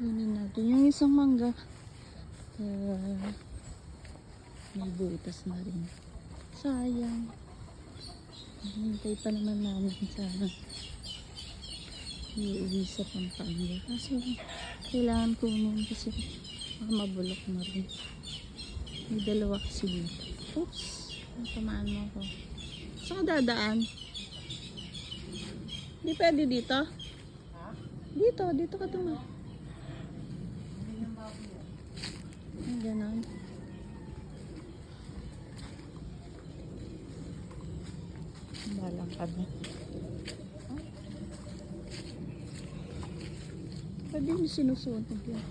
Kunin natin yung isang mangga. Uh, may butas na rin. Sayang. Hintay pa naman namin sa iuwi sa Pampanga. Kaso kailangan kunin kasi baka mabulok na rin. May dalawa kasi dito. Oops! Tamaan mo ako. Saan ka dadaan? Di pwede dito? Dito, dito ka tuma. Ay, ganon. Balang ka ba? Pwede mo sinusunod yun.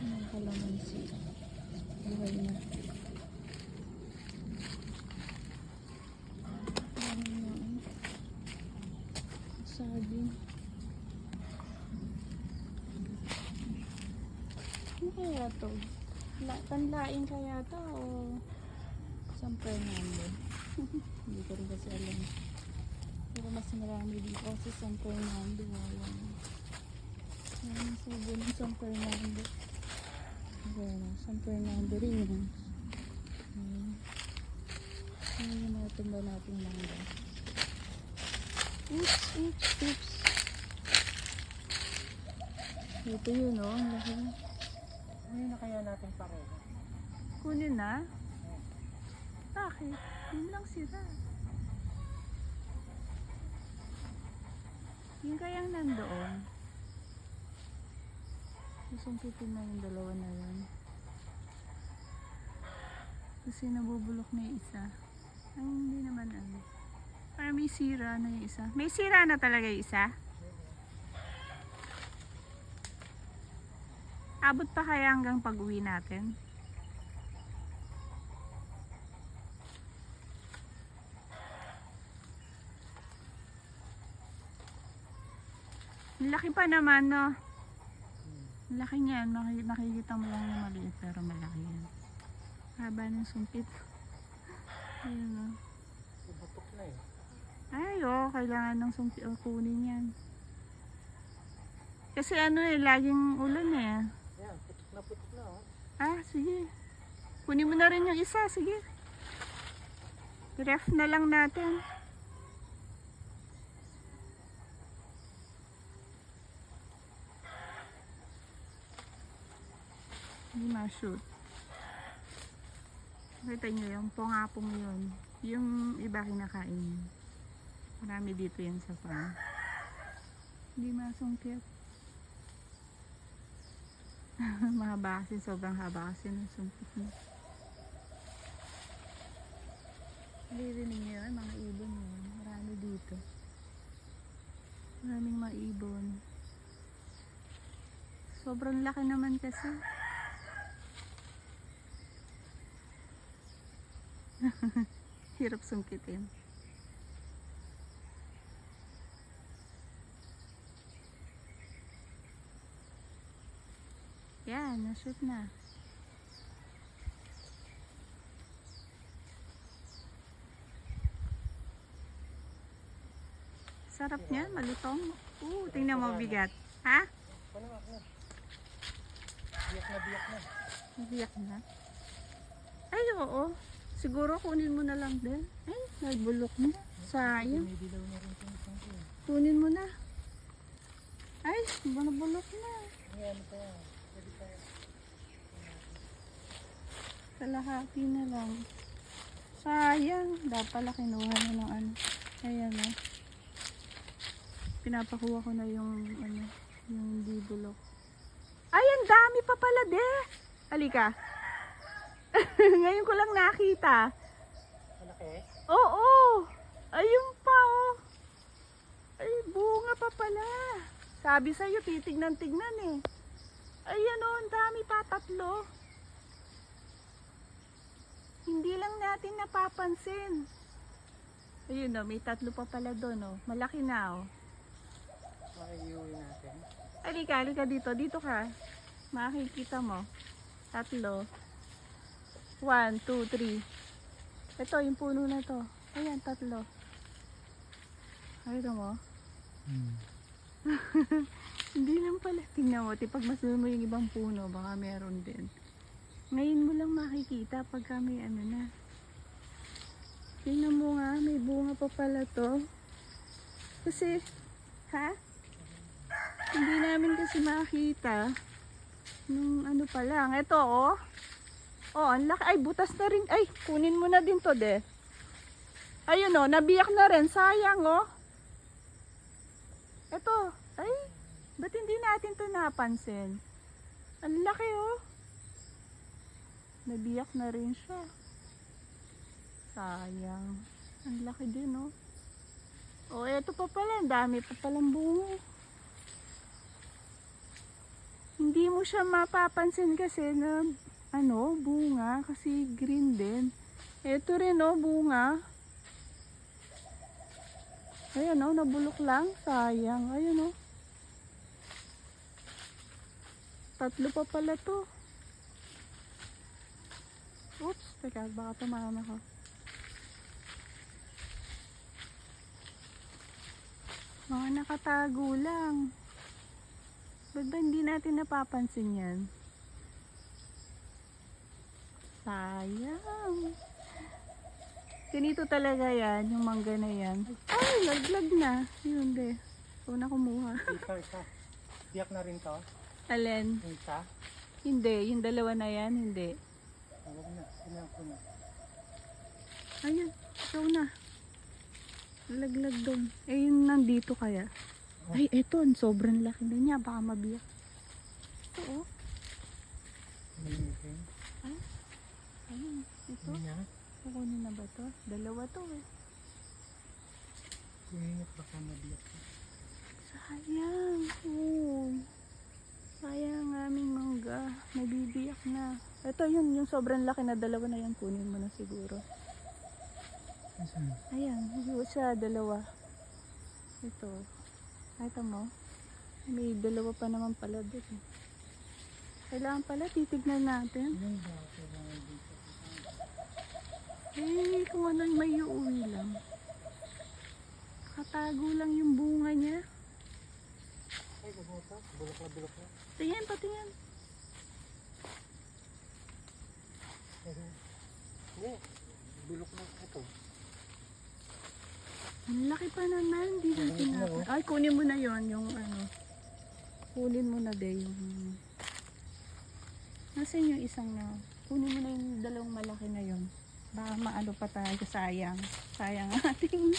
Ang kalamansi. Buhay na. Ano na, ano? Saging. Ano kaya to? La tanlain kaya to o San Fernando? Hindi ko rin kasi alam. Pero mas marami dito kasi San Fernando. Wala. Ayan, subo ng San Fernando. Ayan, San Fernando rin yan. Ayan. Ayan yung mga tumba natin mangga. Oops, oops, oops. Ito yun, oh. Ang laki. Ano na kaya natin pareho? Kunin na? Bakit? Yun lang sira. Yung kayang nandoon. Susungkitin na yung dalawa na yun. Kasi nabubulok na yung isa. Ay, hindi naman ano. Parang may sira na yung isa. May sira na talaga yung isa? Abot pa kaya hanggang pag-uwi natin? Laki pa naman, no? Laki niyan. Nakikita mo lang yung maliit, pero malaki yan. Haba ng sumpit. Ayun, no? Ibutok na eh. Ay, oo. Kailangan ng sumpit. O, kunin yan. Kasi ano eh, laging ulan eh. Na putok na oh. Ah, sige. Kunin mo na rin yung isa, sige. Ref na lang natin. Hindi ma-shoot. Kita nyo yung pongapong yun. Yung iba kinakain. Marami dito yan sa farm. Hindi masungkit. Mahaba kasi, sobrang haba kasi ng sumpit mo. Naririnig niyo yun, mga ibon yun. Marami dito. Maraming mga ibon. Sobrang laki naman kasi. Hirap sungkitin. Yan, na-shoot na. Sarap niyan, malutong. Oo, tingnan mo bigat. Ha? Ano ano? Biyak na biyak na. Nabiyak na. Ay, oo. Siguro kunin mo na lang din. Ay, nagbulok na. Sayang. Eh. Kunin mo na. Ay, nabulok na. Yan. Pa yan. Kalahati na lang. Sayang. Dapat pala kinuha na ng ano. Ayan o. Pinapakuha ko na yung ano, yung di bulok. Ay, ang dami pa pala de. Halika. Ngayon ko lang nakita. Malaki? Oo. Ayun pa oh. Ay, bunga pa pala. Sabi sa'yo, titignan-tignan eh. Ayan oh, ang dami pa, tatlo. Hindi lang natin napapansin. Ayun oh, may tatlo pa pala doon oh. Malaki na oh. Makiiuwi natin. Halika, halika dito. Dito ka. Makikita mo. Tatlo. One, two, three. Ito, yung puno na to. Ayan, tatlo. Ayun mo. Hmm. Hindi lang pala. Tingnan mo, pag masunod mo yung ibang puno, baka meron din. Ngayon mo lang makikita pagka may ano na. Tingnan mo nga, may bunga pa pala to. Kasi, ha? Hindi namin kasi makita. Nung ano pa lang. Ito, oh. Oh, ang laki. Ay, butas na rin. Ay, kunin mo na din to, de. Ayun, oh. Nabiyak na rin. Sayang, oh. Ito. Ay, ba't hindi natin to napansin? Ang laki, oh. Nabiyak na rin siya. Sayang. Ang laki din, oh. Oh, eto pa pala. Ang dami pa palang bunga. eh. Hindi mo siya mapapansin kasi na ano, bunga kasi green din. Ito rin oh, bunga. Ayan oh, nabulok lang. Sayang. Ayan oh. Tatlo pa pala to. Oops, teka, baka tumama ko. Mga nakatago lang. Ba't ba hindi natin napapansin yan? Sayang. Ganito talaga yan, yung mangga na yan. Ay, laglag na. Yun, de. Ikaw na kumuha. Isa, isa. Biyak na rin to. Alin? Isa. Hindi, yung dalawa na yan, hindi. Huwag na. Tingnan ko na. Ayan, ikaw na. Laglag doon. Eh, yun nandito kaya. Ay, eto, ang sobrang laki na niya. Baka mabiyak. Ito, oh. Lilitin. Ayun, ito. Kukunin na ba to? Dalawa to, eh. Kuminit baka mabiyak. Sayang. Oo. Sayang ang aming mangga. Nabibiyak na. Ito yun, yung sobrang laki na dalawa na yan. Kunin mo na siguro. Ayan, siya, dalawa. Ito. Ito mo. May dalawa pa naman pala doon. eh. Kailangan pala, titignan natin. Dito. Eh, kung ano may uuwi lang. Katago lang yung bunga niya. Ay, to. Bulok na bulok na. Tingnan, patingin. Bulok na ito. Ang laki pa naman, di natin Ano, na. Ay, kunin mo na yon yung ano. Kunin mo na de yung... Nasaan yung isang na... Kunin mo na yung dalawang malaki na yon. Baka maano pa tayo, sayang. Sayang ang ating...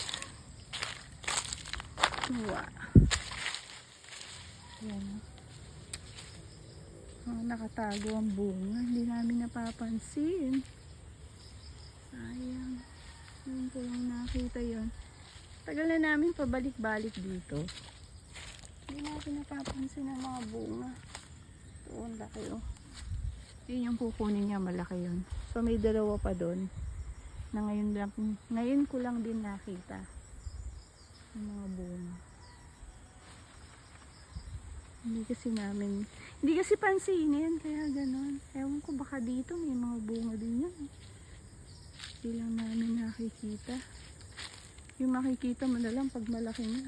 Tuwa. Yan. Ah, nakatago ang bunga. Hindi namin napapansin. Sayang. Yun ko lang nakita yon. Tagal na namin pabalik-balik dito. Hindi natin napapansin ang mga bunga. Ang laki oh. Yun yung kukunin niya, malaki yun. So may dalawa pa doon. Na ngayon lang, ngayon ko lang din nakita. Yung mga bunga. Hindi kasi namin, hindi kasi pansinin, kaya ganon. Ewan ko, baka dito may mga bunga din yun. Hindi lang namin nakikita. Yung makikita mo na lang pag malaki na.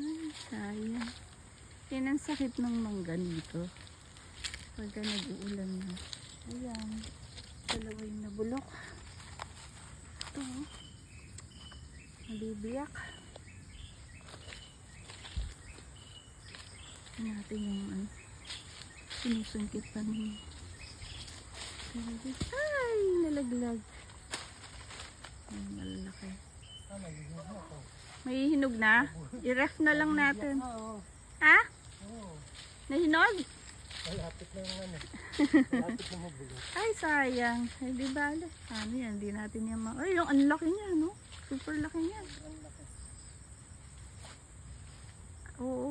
Ay, sayang. Yan ang sakit ng mangga dito. Pagka nag-uulan na. Ayan. Dalawa yung nabulok. Ito. Nabibiyak. Natin yung ano. Sinusungkit pa ng Ay, nalaglag. Ay, malalaki. Ah, nagiging ako. May hinog na? I-ref na lang natin. Ha? Nahinog? Malapit na yung ano. Malapit na mabulok. Ay, sayang. Ay, di bale. Ano yan? Di natin yan ma... Ay, yung ang laki niya, no? Super laki niya. Oo.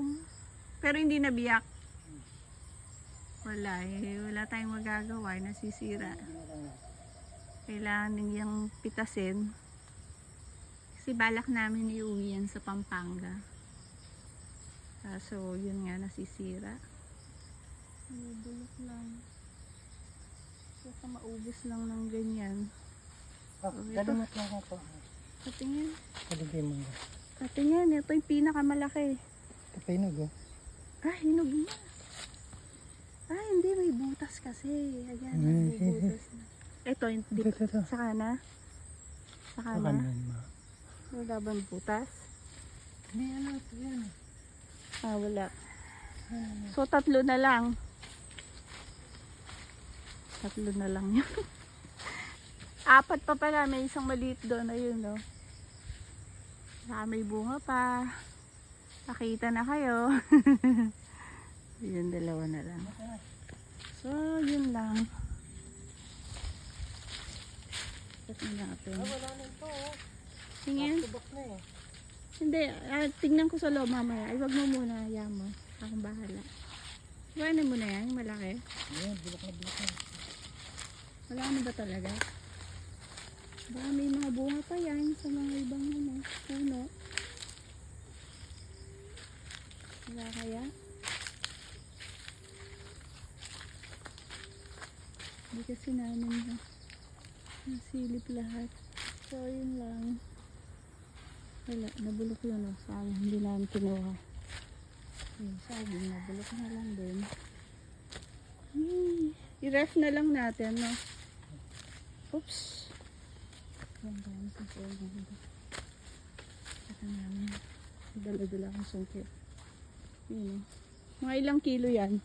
Pero hindi nabiyak. Wala eh. Wala tayong magagawa. eh, Nasisira. Kailangan din yung pitasin. Kasi balak namin iuwi yan sa Pampanga. Kaso yun nga nasisira. Bulok lang. Baka maubos lang ng ganyan. Oh, ito. dalimot lang ako. Patingin. Kaligay mo nga. Patingin. Ito yung pinakamalaki. Kapinog oh. Ah, hinog na. Ah, hindi. May butas kasi. Ayan, may butas na. Ito, hindi. Ito, ito, ito. Saka na. Saka Saka na. na yan ma. Wala bang butas? Hindi ano, ito yan. Ah, wala. So, tatlo na lang. Tatlo na lang yun. Apat pa pala. May isang maliit doon. Ayun, no. Saka may bunga pa. Nakita na kayo. yun, dalawa na lang. So, yun lang. Check na natin. Ah, wala na ito oh. Tingin. Tubak na eh. Hindi, ah, tingnan ko sa loob mamaya. Ay, wag mo muna, hayaan mo. Akong bahala. Iwanan mo na yan, yung malaki. Ayan, bulak na bulak na. Wala na ba talaga? Baka may mga bunga pa yan sa mga ibang ano, puno. Wala kaya? Hindi kasi namin na nasilip lahat. So, yun lang. Wala, nabulok yun oh. Sayang, hindi namin kinuha. Yung saging, nabulok na lang din. Hmm, i-ref na lang natin, no? Oops. Yan, dami sa saging. Saka namin. Dala-dala akong sungkit. Yun, oh. Mga ilang kilo yan?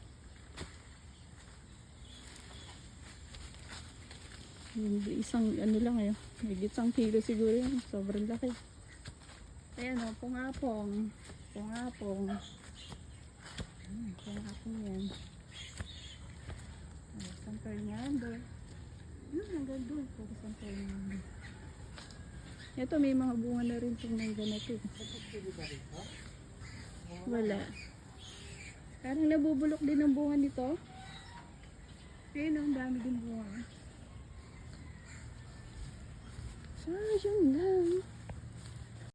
Yun, isang ano lang eh. May isang kilo siguro yan. Sobrang laki. Ayan o, pungapong. Pungapong. Hmm, pungapong yan. Ay, San Fernando. Hmm, hanggang doon. Pwede San Fernando. Ito, may mga bunga na rin itong mga ganito. Wala. Parang nabubulok din ang bunga nito. Ayun, oh, ang dami din bunga. So, yun lang.